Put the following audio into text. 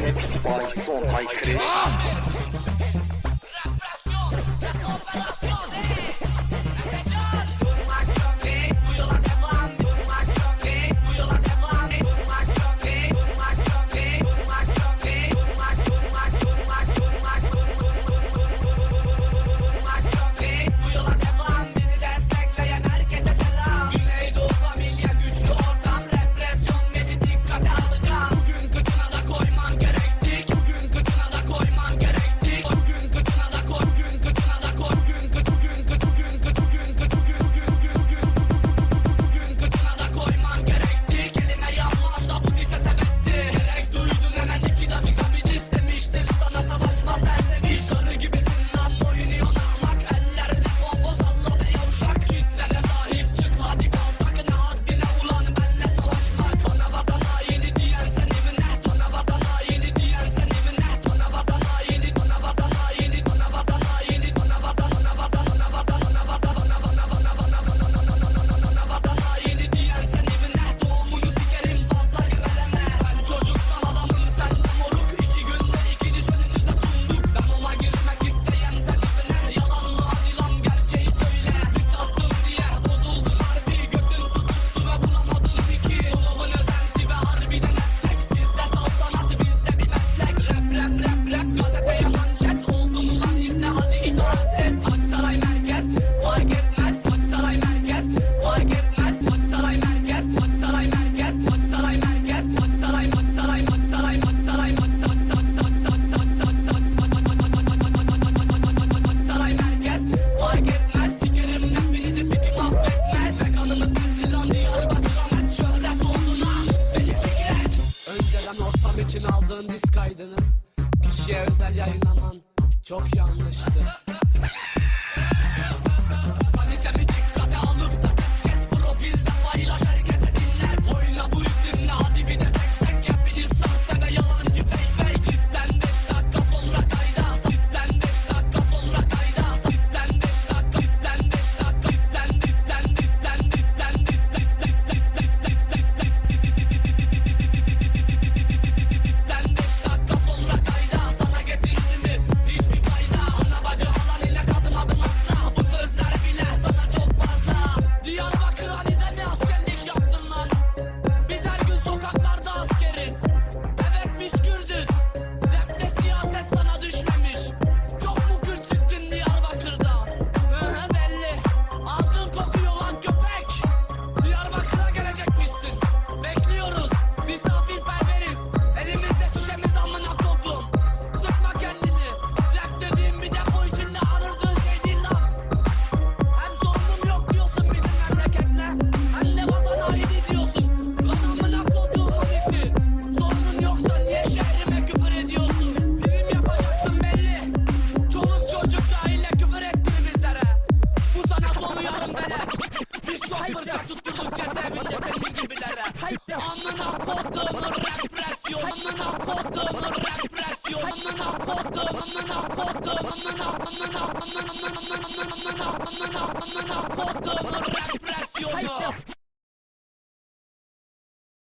minutes for my son, my. Ortam için aldığın disk kaydını Kişiye özel yayınlaman çok yanlıştı Kodum